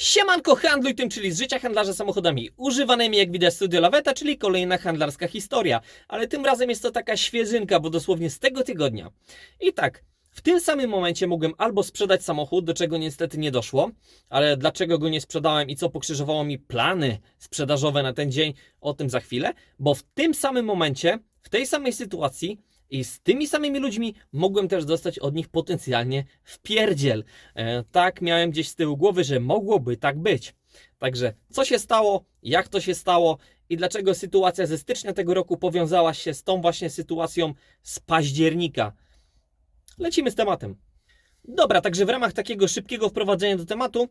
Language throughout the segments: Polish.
Siemanko handluj tym, czyli z życia handlarza samochodami używanymi jak widać Studio Laweta, czyli kolejna handlarska historia. Ale tym razem jest to taka świeżynka, bo dosłownie z tego tygodnia. I tak, w tym samym momencie mogłem albo sprzedać samochód, do czego niestety nie doszło, ale dlaczego go nie sprzedałem i co pokrzyżowało mi plany sprzedażowe na ten dzień, o tym za chwilę, bo w tym samym momencie, w tej samej sytuacji i z tymi samymi ludźmi mogłem też dostać od nich potencjalnie w pierdziel. E, tak miałem gdzieś z tyłu głowy, że mogłoby tak być. Także co się stało, jak to się stało i dlaczego sytuacja ze stycznia tego roku powiązała się z tą właśnie sytuacją z października. Lecimy z tematem. Dobra, także w ramach takiego szybkiego wprowadzenia do tematu,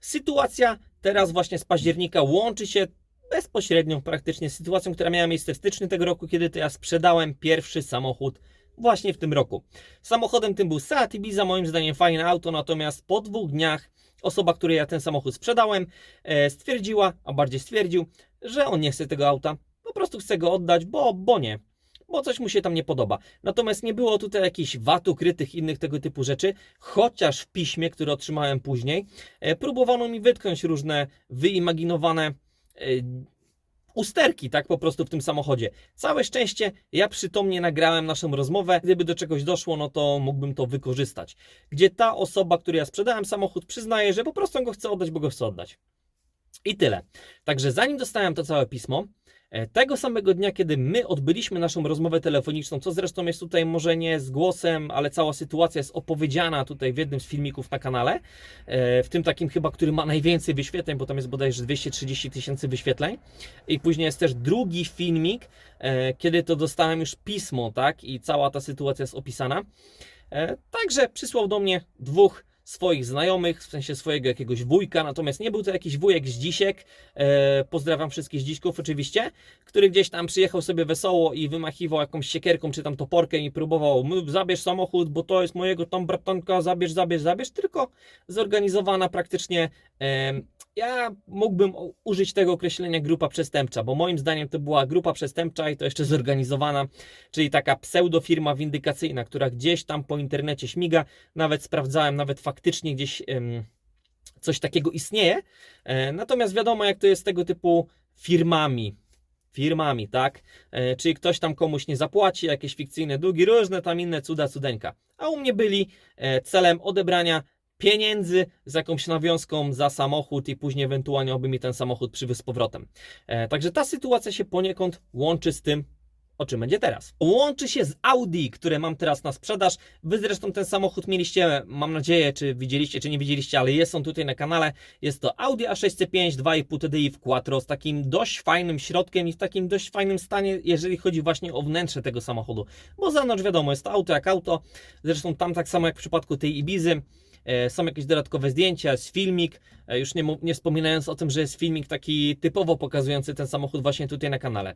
sytuacja teraz właśnie z października łączy się bezpośrednio praktycznie sytuacją, która miała miejsce w styczniu tego roku, kiedy to ja sprzedałem pierwszy samochód właśnie w tym roku. Samochodem tym był Seat Ibiza, moim zdaniem fajne auto, natomiast po dwóch dniach osoba, której ja ten samochód sprzedałem, e, stwierdziła, a bardziej stwierdził, że on nie chce tego auta, po prostu chce go oddać, bo, bo nie. Bo coś mu się tam nie podoba. Natomiast nie było tutaj jakichś wad ukrytych, innych tego typu rzeczy, chociaż w piśmie, które otrzymałem później, e, próbowano mi wytknąć różne wyimaginowane e, usterki, tak po prostu w tym samochodzie. Całe szczęście, ja przytomnie nagrałem naszą rozmowę. Gdyby do czegoś doszło, no to mógłbym to wykorzystać. Gdzie ta osoba, której ja sprzedałem samochód, przyznaje, że po prostu go chce oddać, bo go chce oddać. I tyle. Także zanim dostałem to całe pismo, tego samego dnia, kiedy my odbyliśmy naszą rozmowę telefoniczną, co zresztą jest tutaj może nie z głosem, ale cała sytuacja jest opowiedziana tutaj w jednym z filmików na kanale, e, w tym takim chyba, który ma najwięcej wyświetleń, bo tam jest bodajże 230 tysięcy wyświetleń. I później jest też drugi filmik, e, kiedy to dostałem już pismo, tak, i cała ta sytuacja jest opisana. E, Także przysłał do mnie dwóch swoich znajomych, w sensie swojego jakiegoś wujka, natomiast nie był to jakiś wujek z dzisiek, e, pozdrawiam wszystkich z dziśków oczywiście, który gdzieś tam przyjechał sobie wesoło i wymachiwał jakąś siekierką czy tam toporkiem i próbował, "M, zabierz samochód, bo to jest mojego tam bratanka, zabierz, zabierz, zabierz, tylko zorganizowana praktycznie, e, ja mógłbym użyć tego określenia grupa przestępcza, bo moim zdaniem to była grupa przestępcza i to jeszcze zorganizowana, czyli taka pseudofirma windykacyjna, która gdzieś tam po internecie śmiga, nawet sprawdzałem, nawet faktycznie gdzieś coś takiego istnieje. E, natomiast wiadomo, jak to jest tego typu firmami. Firmami, tak? E, czyli ktoś tam komuś nie zapłaci, jakieś fikcyjne długi, różne tam inne cuda, cudeńka. A u mnie byli e, celem odebrania pieniędzy z jakąś nawiązką za samochód i później ewentualnie oby mi ten samochód przywiózł z powrotem. Także ta sytuacja się poniekąd łączy z tym, o czym będzie teraz. Łączy się z Audi, które mam teraz na sprzedaż. Wy zresztą ten samochód mieliście, mam nadzieję, czy widzieliście, czy nie widzieliście, ale jest on tutaj na kanale. Jest to Audi A605 2,5 TDI w Quattro z takim dość fajnym środkiem i w takim dość fajnym stanie, jeżeli chodzi właśnie o wnętrze tego samochodu. Bo zewnątrz wiadomo, jest to auto jak auto. Zresztą tam tak samo jak w przypadku tej Ibizy. E, Są jakieś dodatkowe zdjęcia, jest filmik, e, już nie, nie wspominając o tym, że jest filmik taki typowo pokazujący ten samochód właśnie tutaj na kanale.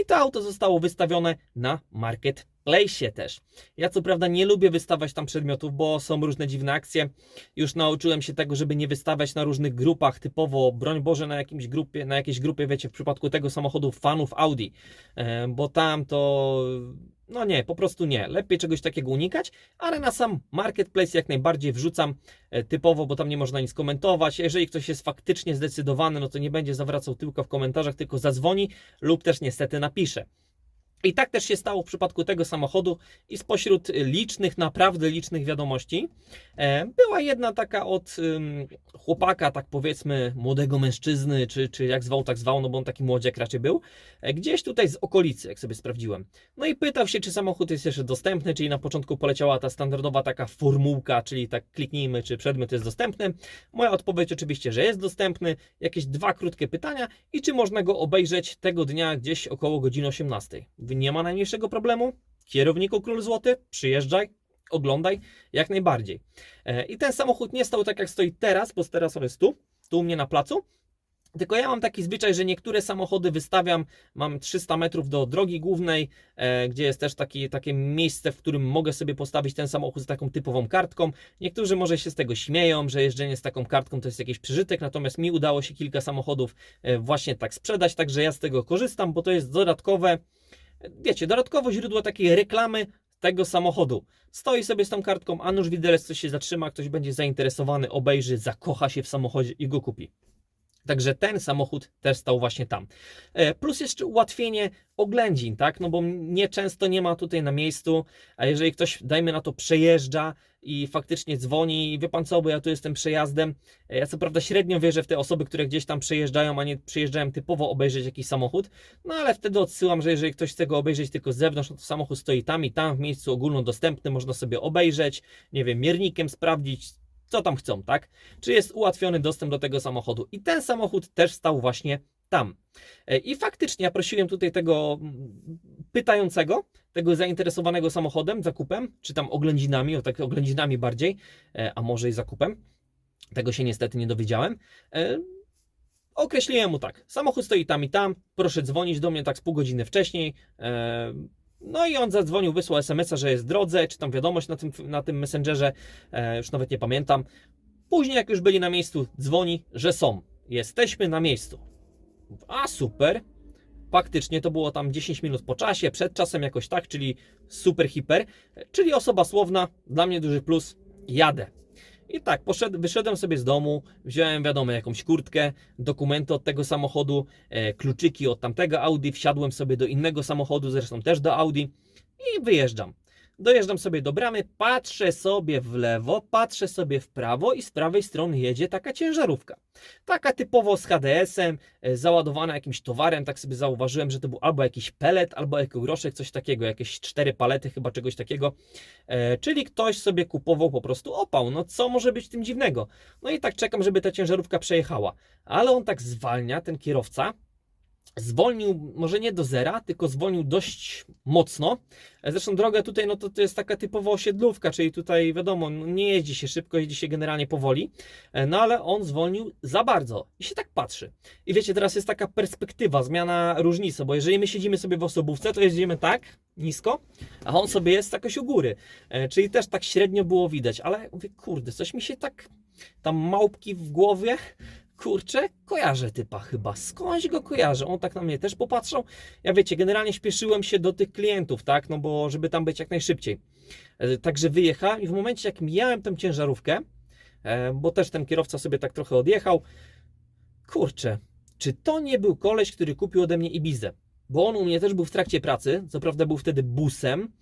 I to auto zostało wystawione na Marketplace też. Ja co prawda nie lubię wystawiać tam przedmiotów, bo są różne dziwne akcje. Już nauczyłem się tego, żeby nie wystawiać na różnych grupach, typowo, broń Boże, na jakimś grupie, na jakiejś grupie, wiecie, w przypadku tego samochodu fanów Audi, E, bo tam to no nie, po prostu nie. Lepiej czegoś takiego unikać, ale na sam marketplace jak najbardziej wrzucam e, typowo, bo tam nie można nic komentować. Jeżeli ktoś jest faktycznie zdecydowany, no to nie będzie zawracał tyłka w komentarzach, tylko zadzwoni lub też niestety napisze. I tak też się stało w przypadku tego samochodu i spośród licznych, naprawdę licznych wiadomości e, była jedna taka od chłopaka, tak powiedzmy, młodego mężczyzny, czy, czy jak zwał, tak zwał, no bo on taki młodziek raczej był, e, gdzieś tutaj z okolicy, jak sobie sprawdziłem. No i pytał się, czy samochód jest jeszcze dostępny, czyli na początku poleciała ta standardowa taka formułka, czyli tak kliknijmy, czy przedmiot jest dostępny. Moja odpowiedź oczywiście, że jest dostępny, jakieś dwa krótkie pytania i czy można go obejrzeć tego dnia gdzieś około godziny 18. Nie ma najmniejszego problemu. Kierowniku Król Złoty, przyjeżdżaj, oglądaj, jak najbardziej. E, I ten samochód nie stał tak jak stoi teraz, bo teraz on jest tu, tu u mnie na placu. Tylko ja mam taki zwyczaj, że niektóre samochody wystawiam, mam 300 metrów do drogi głównej, e, gdzie jest też taki, takie miejsce, w którym mogę sobie postawić ten samochód z taką typową kartką. Niektórzy może się z tego śmieją, że jeżdżenie z taką kartką to jest jakiś przeżytek, natomiast mi udało się kilka samochodów e, właśnie tak sprzedać, także ja z tego korzystam, bo to jest dodatkowe, wiecie, dodatkowo źródło takiej reklamy tego samochodu. Stoi sobie z tą kartką, a nuż widelec coś się zatrzyma, ktoś będzie zainteresowany, obejrzy, zakocha się w samochodzie i go kupi. Także ten samochód też stał właśnie tam. E, Plus jeszcze ułatwienie oględzin, tak? No bo nieczęsto nie ma tutaj na miejscu, a jeżeli ktoś, dajmy na to, przejeżdża i faktycznie dzwoni, wie pan co, bo ja tu jestem przejazdem. E, Ja co prawda średnio wierzę w te osoby, które gdzieś tam przejeżdżają, a nie przyjeżdżają typowo obejrzeć jakiś samochód, no ale wtedy odsyłam, że jeżeli ktoś chce go obejrzeć tylko z zewnątrz, no to samochód stoi tam i tam w miejscu ogólnodostępnym, można sobie obejrzeć, nie wiem, miernikiem sprawdzić, co tam chcą, tak? Czy jest ułatwiony dostęp do tego samochodu. I ten samochód też stał właśnie tam. E, I faktycznie ja prosiłem tutaj tego pytającego, tego zainteresowanego samochodem, zakupem, czy tam oględzinami, o tak oględzinami bardziej, e, a może i zakupem. Tego się niestety nie dowiedziałem. E, Określiłem mu tak. Samochód stoi tam i tam. Proszę dzwonić do mnie tak z pół godziny wcześniej. No i on zadzwonił, wysłał SMS-a, że jest w drodze, czy tam wiadomość na tym, na tym messengerze, już nawet nie pamiętam. Później, jak już byli na miejscu, dzwoni, że są. Jesteśmy na miejscu. A super. Faktycznie to było tam 10 minut po czasie, przed czasem jakoś tak, czyli super hiper, czyli osoba słowna, dla mnie duży plus, jadę. I tak, poszedł, wyszedłem sobie z domu, wziąłem, wiadomo, jakąś kurtkę, dokumenty od tego samochodu, e, kluczyki od tamtego Audi, wsiadłem sobie do innego samochodu, zresztą też do Audi i wyjeżdżam. Dojeżdżam sobie do bramy, patrzę sobie w lewo, patrzę sobie w prawo i z prawej strony jedzie taka ciężarówka. Taka typowo z HDS-em, e, załadowana jakimś towarem, tak sobie zauważyłem, że to był albo jakiś pelet, albo ekogroszek, coś takiego, jakieś cztery palety chyba czegoś takiego. E, czyli ktoś sobie kupował po prostu opał. No co może być tym dziwnego? No i tak czekam, żeby ta ciężarówka przejechała. Ale on tak zwalnia, ten kierowca, zwolnił może nie do zera, tylko zwolnił dość mocno. Zresztą droga tutaj, no to, to jest taka typowa osiedlówka, czyli tutaj wiadomo, no nie jeździ się szybko, jeździ się generalnie powoli, E, no ale on zwolnił za bardzo i się tak patrzy. I wiecie, teraz jest taka perspektywa, zmiana różnicy, bo jeżeli my siedzimy sobie w osobówce, to jeździmy tak nisko, a on sobie jest jakoś u góry. E, Czyli też tak średnio było widać, ale mówię, kurde, coś mi się tak, tam małpki w głowie, kurczę, kojarzę typa chyba, skądś go kojarzę, on tak na mnie też popatrzał, ja wiecie, generalnie śpieszyłem się do tych klientów, tak, no bo żeby tam być jak najszybciej. E, Także wyjechałem i w momencie jak mijałem tę ciężarówkę, e, bo też ten kierowca sobie tak trochę odjechał, kurczę, czy to nie był koleś, który kupił ode mnie Ibizę? Bo on u mnie też był w trakcie pracy, co prawda był wtedy busem,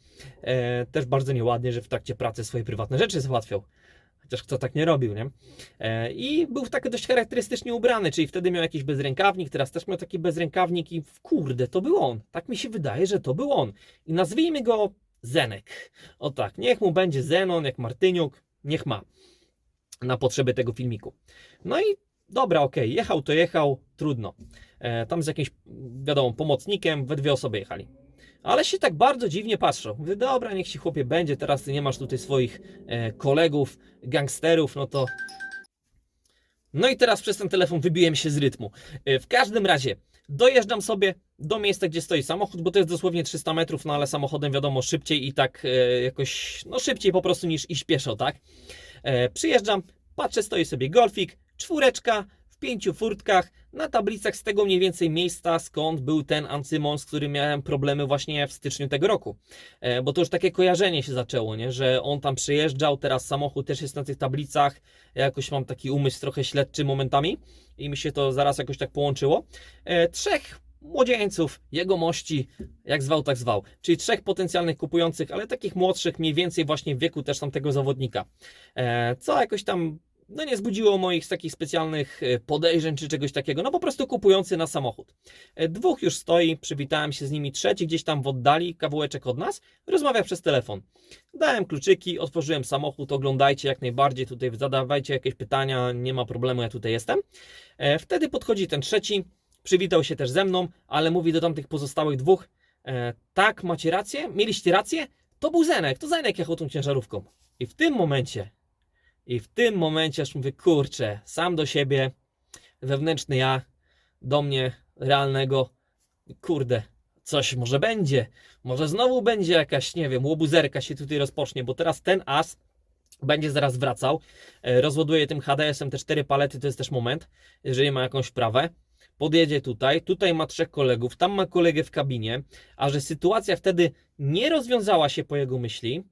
e, też bardzo nieładnie, że w trakcie pracy swoje prywatne rzeczy załatwiał. Chociaż kto tak nie robił, nie? E, I był tak dość charakterystycznie ubrany, czyli wtedy miał jakiś bezrękawnik, teraz też miał taki bezrękawnik i kurde, to był on. Tak mi się wydaje, że to był on. I nazwijmy go Zenek. O tak, niech mu będzie Zenon, jak Martyniuk, niech ma. Na potrzeby tego filmiku. No i dobra, okej, jechał to jechał, trudno. E, tam z jakimś, wiadomo, pomocnikiem, we dwie osoby jechali. Ale się tak bardzo dziwnie patrzą. Mówię, dobra, niech ci chłopie będzie, teraz ty nie masz tutaj swoich e, kolegów, gangsterów, no to... No i teraz przez ten telefon wybiłem się z rytmu. E, w każdym razie, dojeżdżam sobie do miejsca, gdzie stoi samochód, bo to jest dosłownie 300 metrów, no ale samochodem wiadomo szybciej i tak e, jakoś, no szybciej po prostu niż iść pieszo, tak? E, przyjeżdżam, patrzę, stoi sobie golfik, czwóreczka, pięciu furtkach, na tablicach z tego mniej więcej miejsca, skąd był ten Ancymon, z którym miałem problemy właśnie w styczniu tego roku. E, bo to już takie kojarzenie się zaczęło, nie? że on tam przyjeżdżał, teraz samochód też jest na tych tablicach, ja jakoś mam taki umysł trochę śledczy momentami i mi się to zaraz jakoś tak połączyło. E, trzech młodzieńców, jegomości, jak zwał, tak zwał, czyli trzech potencjalnych kupujących, ale takich młodszych, mniej więcej właśnie w wieku też tamtego zawodnika. E, co jakoś tam no nie zbudziło moich takich specjalnych e, podejrzeń czy czegoś takiego, no po prostu kupujący na samochód. E, Dwóch już stoi, przywitałem się z nimi, trzeci gdzieś tam w oddali, kawałeczek od nas, rozmawia przez telefon. Dałem kluczyki, otworzyłem samochód, oglądajcie jak najbardziej, tutaj zadawajcie jakieś pytania, nie ma problemu, ja tutaj jestem. E, Wtedy podchodzi ten trzeci, przywitał się też ze mną, ale mówi do tamtych pozostałych dwóch, tak, macie rację, mieliście rację, to był Zenek, to Zenek jechał tą ciężarówką. I w tym momencie i w tym momencie aż mówię, kurczę, sam do siebie, wewnętrzny ja, do mnie realnego, kurde, coś może będzie, może znowu będzie jakaś, nie wiem, łobuzerka się tutaj rozpocznie, bo teraz ten as będzie zaraz wracał, e, rozładuje tym HDS-em te cztery palety, to jest też moment, jeżeli ma jakąś wprawę. podjedzie tutaj, tutaj ma trzech kolegów, tam ma kolegę w kabinie, a że sytuacja wtedy nie rozwiązała się po jego myśli,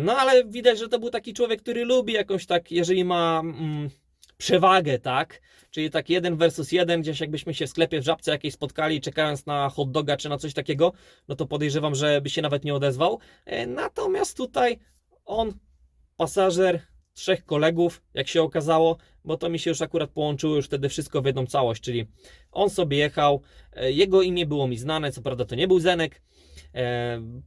no ale widać, że to był taki człowiek, który lubi jakąś tak, jeżeli ma mm, przewagę, tak, czyli tak jeden versus jeden, gdzieś jakbyśmy się w sklepie w Żabce jakiejś spotkali, czekając na hot doga czy na coś takiego, no to podejrzewam, że by się nawet nie odezwał. E, Natomiast tutaj on, pasażer, trzech kolegów, jak się okazało, bo to mi się już akurat połączyło już wtedy wszystko w jedną całość, czyli on sobie jechał, e, jego imię było mi znane, co prawda to nie był Zenek, e,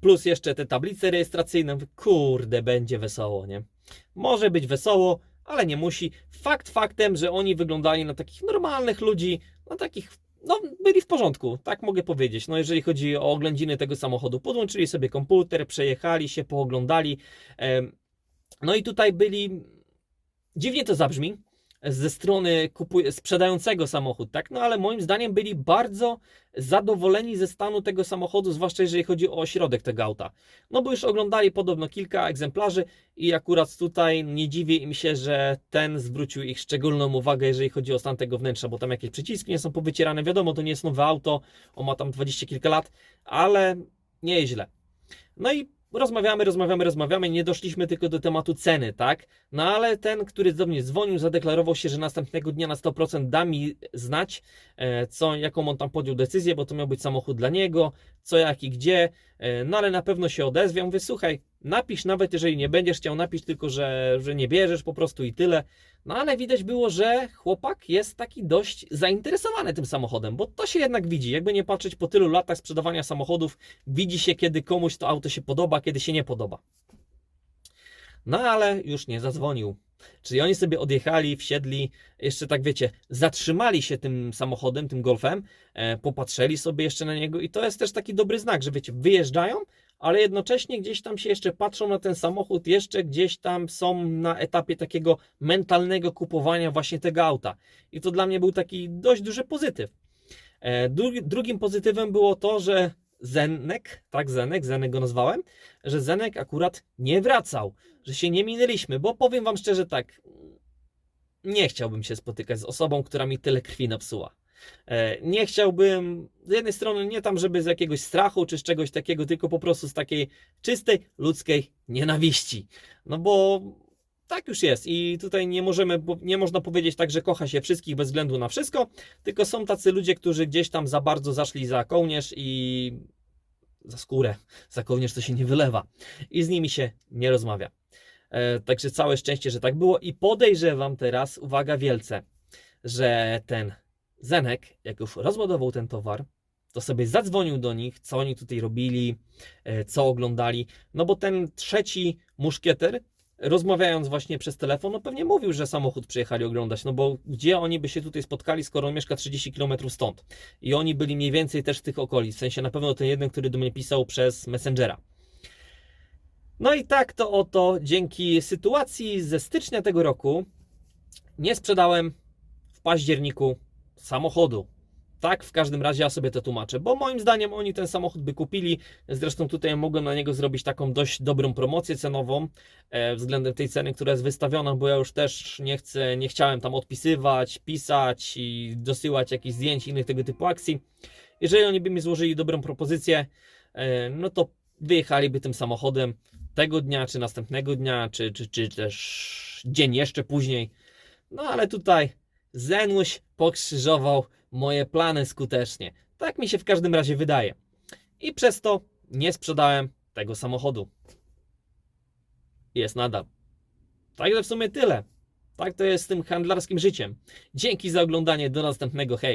plus jeszcze te tablice rejestracyjne, kurde, będzie wesoło, nie? Może być wesoło, ale nie musi. Fakt faktem, że oni wyglądali na takich normalnych ludzi, na takich, no byli w porządku, tak mogę powiedzieć. No jeżeli chodzi o oględziny tego samochodu, podłączyli sobie komputer, przejechali się, pooglądali. No i tutaj byli, dziwnie to zabrzmi, ze strony kupuj- sprzedającego samochód, tak? No ale moim zdaniem byli bardzo zadowoleni ze stanu tego samochodu, zwłaszcza jeżeli chodzi o ośrodek tego auta. No bo już oglądali podobno kilka egzemplarzy i akurat tutaj nie dziwię im się, że ten zwrócił ich szczególną uwagę, jeżeli chodzi o stan tego wnętrza, bo tam jakieś przyciski nie są powycierane, wiadomo, to nie jest nowe auto, on ma tam dwadzieścia kilka lat, ale nie jest źle. No i rozmawiamy, rozmawiamy, rozmawiamy, nie doszliśmy tylko do tematu ceny, tak? No ale ten, który do mnie dzwonił, zadeklarował się, że następnego dnia na 100% da mi znać, e, co, jaką on tam podjął decyzję, bo to miał być samochód dla niego, co, jak i gdzie, e, no ale na pewno się odezwie. Mówię, słuchaj, napisz nawet, jeżeli nie będziesz chciał, napisz tylko, że, że nie bierzesz po prostu i tyle. No ale widać było, że chłopak jest taki dość zainteresowany tym samochodem, bo to się jednak widzi. Jakby nie patrzeć po tylu latach sprzedawania samochodów, widzi się, kiedy komuś to auto się podoba, kiedy się nie podoba. No ale już nie zadzwonił. Czyli oni sobie odjechali, wsiedli, jeszcze tak wiecie, zatrzymali się tym samochodem, tym golfem, e, popatrzyli sobie jeszcze na niego i to jest też taki dobry znak, że wiecie, wyjeżdżają, ale jednocześnie gdzieś tam się jeszcze patrzą na ten samochód, jeszcze gdzieś tam są na etapie takiego mentalnego kupowania właśnie tego auta. I to dla mnie był taki dość duży pozytyw. E, drugi, drugim pozytywem było to, że Zenek, tak Zenek, Zenek go nazwałem, że Zenek akurat nie wracał, że się nie minęliśmy, bo powiem wam szczerze tak, nie chciałbym się spotykać z osobą, która mi tyle krwi napsuła. E, Nie chciałbym, z jednej strony nie tam, żeby z jakiegoś strachu czy z czegoś takiego, tylko po prostu z takiej czystej ludzkiej nienawiści. No bo tak już jest i tutaj nie możemy, nie można powiedzieć tak, że kocha się wszystkich bez względu na wszystko, tylko są tacy ludzie, którzy gdzieś tam za bardzo zaszli za kołnierz i za skórę. Za kołnierz to się nie wylewa i z nimi się nie rozmawia. E, także całe szczęście, że tak było i podejrzewam teraz, uwaga wielce, że ten Zenek, jak już rozładował ten towar, to sobie zadzwonił do nich, co oni tutaj robili, e, co oglądali. No bo ten trzeci muszkieter, rozmawiając właśnie przez telefon, no pewnie mówił, że samochód przyjechali oglądać. No bo gdzie oni by się tutaj spotkali, skoro on mieszka 30 km stąd? I oni byli mniej więcej też w tych okolic. W sensie na pewno ten jeden, który do mnie pisał przez Messengera. No i tak to oto dzięki sytuacji ze stycznia tego roku nie sprzedałem w październiku samochodu. Tak, w każdym razie ja sobie to tłumaczę, bo moim zdaniem oni ten samochód by kupili. Zresztą tutaj mogłem na niego zrobić taką dość dobrą promocję cenową e, względem tej ceny, która jest wystawiona, bo ja już też nie chcę, nie chciałem tam odpisywać, pisać i dosyłać jakichś zdjęć innych tego typu akcji. Jeżeli oni by mi złożyli dobrą propozycję, e, no to wyjechaliby tym samochodem tego dnia, czy następnego dnia, czy, czy, czy też dzień jeszcze później. No ale tutaj Zenuś pokrzyżował moje plany skutecznie. Tak mi się w każdym razie wydaje. I przez to nie sprzedałem tego samochodu. Jest nadal. Także w sumie tyle. Tak to jest z tym handlarskim życiem. Dzięki za oglądanie. Do następnego. Hej.